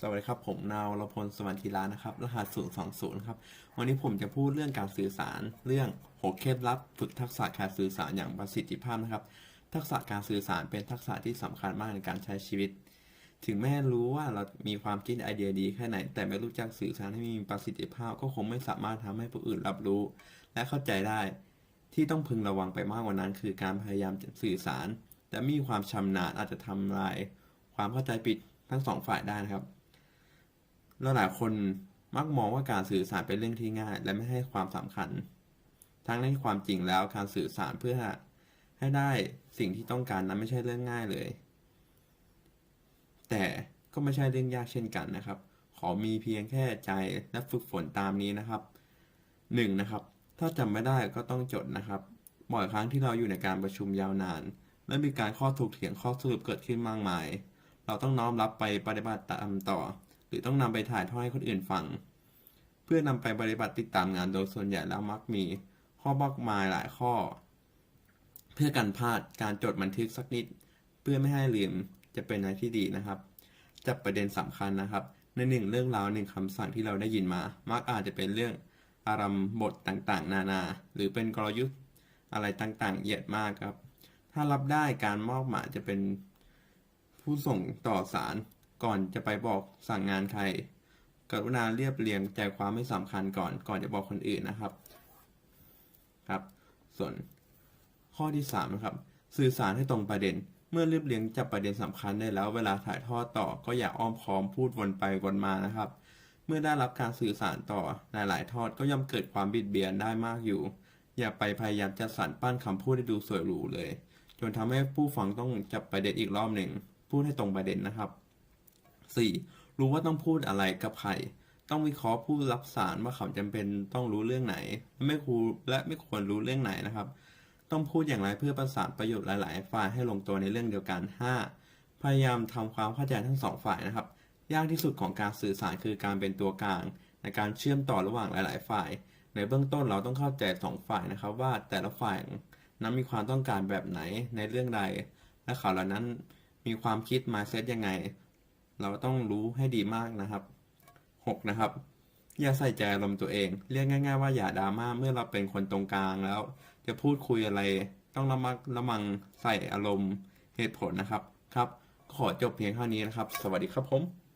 สวัสดีครับ ผมนาวรพลสวรรคีลานะครับ รหัส 020 ครับ วันนี้ผมจะพูดเรื่องการสื่อสาร เรื่องหกเคล็ดลับฝึกทักษะการสื่อสารอย่างประสิทธิภาพนะครับ ทักษะการสื่อสารเป็นทักษะที่สำคัญมากในการใช้ชีวิต ถึงแม้รู้ว่าเรามีความคิดไอเดียดีแค่ไหน แต่ไม่รู้จักสื่อสารให้มีประสิทธิภาพ ก็คงไม่สามารถทำให้ผู้อื่นรับรู้ และเข้าใจได้ ที่ต้องพึงระวังไปมากกว่านั้น คือการพยายามสื่อสาร แต่มีความชำนาญอาจจะทำลาย ความเข้าใจผิดทั้งสองฝ่ายได้นะครับ แล้วหลายคนมักมองว่าการสื่อสารเป็นเรื่องที่ง่าย และไม่ให้ความสำคัญ ทั้งในความจริงแล้วการสื่อสารเพื่อให้ได้สิ่งที่ต้องการนั้นไม่ใช่เรื่องง่ายเลย แต่ก็ไม่ใช่เรื่องยากเช่นกันนะครับ ขอมีเพียงแค่ใจและฝึกฝนตามนี้นะครับหนึ่งนะครับ ถ้าจำไม่ได้ก็ต้องจดนะครับ บ่อยครั้งที่เราอยู่ในการประชุมยาวนาน และมีการข้อถกเถียงข้อสรุปเกิดขึ้นมากมาย เราต้องน้อมรับไปปฏิบัติตามต่อ หรือต้องนำไปถ่ายทอดให้คนอื่นฟัง เพื่อนำไปปฏิบัติติดตามงานโดยส่วนใหญ่แล้วมักมีข้อมากมายหลายข้อ เพื่อกันพลาดการจดบันทึกสักนิด เพื่อไม่ให้ลืมจะเป็นอะไรที่ดีนะครับจับประเด็นสำคัญนะครับ ในหนึ่งเรื่องราวหนึ่งคำสั่งที่เราได้ยินมา มักอาจจะเป็นเรื่องอารมณ์บทต่างๆ นานา หรือเป็นกลยุทธ์อะไรต่างๆละเอียดมากครับ ถ้ารับได้การมอบหมายจะเป็นผู้ส่งต่อสาร ก่อนจะไปบอกสั่งงานใคร กรุณาเรียบเรียงใจความไม่สำคัญก่อน ก่อนจะบอกคนอื่นนะครับ ครับ ส่วนข้อที่3นะครับ สื่อสารให้ตรงประเด็น เมื่อเรียบเรียงจับประเด็นสำคัญได้แล้ว เวลาถ่ายทอดต่อก็อย่าอ้อมค้อมพูดวนไปวนมานะครับ เมื่อได้รับการสื่อสารต่อหลายๆทอดก็ย่อมเกิดความบิดเบียนได้มากอยู่ อย่าไปพยายามจะสรรปั้นคำพูดให้ดูสวยหรูเลย จนทำให้ผู้ฟังต้องจับประเด็นอีกรอบหนึ่งพูดให้ตรงประเด็นนะครับ 4. รู้ว่าต้องพูดอะไรกับใคร ต้องวิเคราะห์ผู้รับสารว่าเขาจำเป็นต้องรู้เรื่องไหน ไม่ครูและไม่ควรรู้เรื่องไหนนะครับ ต้องพูดอย่างไรเพื่อประสานประโยชน์หลาย ๆ ฝ่ายให้ลงตัวในเรื่องเดียวกัน 5. พยายามทำความเข้าใจทั้งสองฝ่ายนะครับ ยากที่สุดของการสื่อสารคือการเป็นตัวกลาง ในการเชื่อมต่อระหว่างหลาย ๆ ฝ่าย ในเบื้องต้นเราต้องเข้าใจสองฝ่ายนะครับ ว่าแต่ละฝ่ายนั้นมีความต้องการแบบไหนในเรื่องใด และเขาเหล่านั้นมีความคิดมาเซตยังไง เราต้องรู้ให้ดีมากนะครับ 6. นะครับ อย่าใส่ใจอารมณ์ตัวเอง เรียกง่าย ๆ ว่าอย่าดราม่าเมื่อเราเป็นคนตรงกลางแล้ว จะพูดคุยอะไร ต้องระมัดระวังใส่อารมณ์เหตุผลนะครับ ครับ ขอจบเพียงเท่านี้นะครับ สวัสดีครับผม